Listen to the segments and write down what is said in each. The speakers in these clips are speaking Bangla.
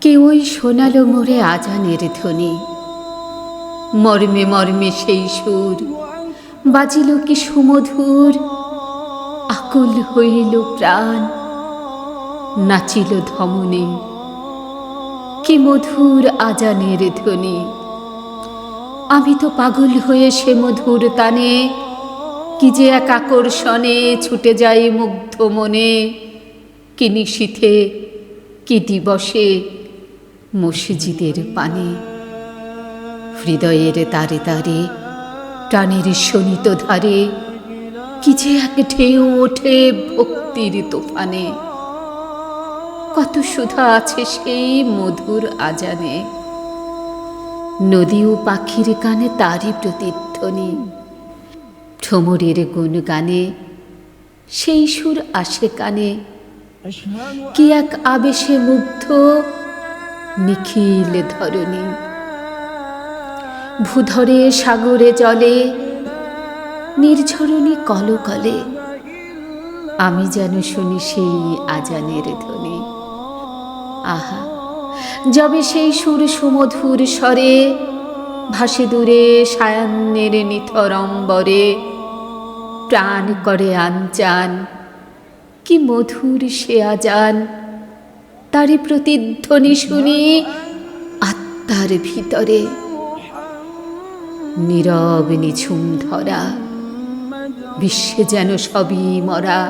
কেউ ওই শোনালো মোরে আজানের ধ্বনি। মর্মে মর্মে সেই সুর। বাজিল কি সুমধুর, আকুল হইল প্রাণ। নাচিল ধমনে। কি মধুর আজানের ধ্বনি। আমি তো পাগল হয়ে সে মধুর তানে কি যে এক আকর্ষণে ছুটে যায় মুগ্ধ মনে, কি নিশীথে, কি দিবসে মসজিদের পানে। হৃদয়ের তারে তারে, প্রাণের শোনিত ধারে, কি যে এক ঢেউ ওঠে ভক্তির তোফানে। কত সুধা আছে সেই মধুর আজানে। নদী ও পাখির কানে তারই প্রতিধ্বনি। ঝুমুরের গুণ গানে, সেই সুর আসে কানে। কি এক আবেশে মুগ্ধ, নিখিল ধরণী। ভূধরে সাগরে জলে, নির্ঝরণী কলকলে, আমি যেন শুনি সেই আজানের ধ্বনি। আহা, যবে সেই সুর সুমধুর স্বরে ভাসে দূরে সায়ান্নের নিথরম্বরে প্রাণ করে আনচান কি মধুর সে আজান। তারই প্রতিধ্বনি শুনি আত্মার ভিতরে। নীরব নিঝুম ধরা, বিশ্বে যেন সবই মরা।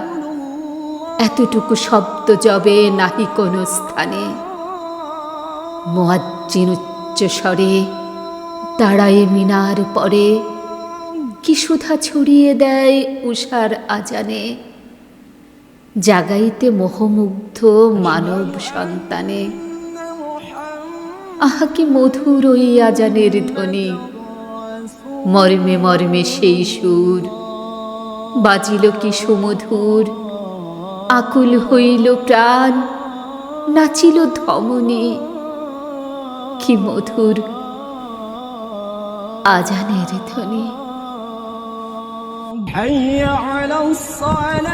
এতটুকু শব্দ জবে নাহি কোনো স্থানে। মোয়াজ্জিন উচ্চ স্বরে দাঁড়ায় মিনার পরে। কি সুধা ছড়িয়ে দেয় উষার আজানে? জাগাইতে মোহমুগ্ধ মানব সন্তানে। আহা, কি মধুর ওই আজানের ধ্বনি। মর্মে মর্মে সেই সুর। বাজিল কি সুমধুর। আকুল হইল প্রাণ। নাচিল ধমনী। কি মধুর আজানের ধ্বনি। حي على الصلاة.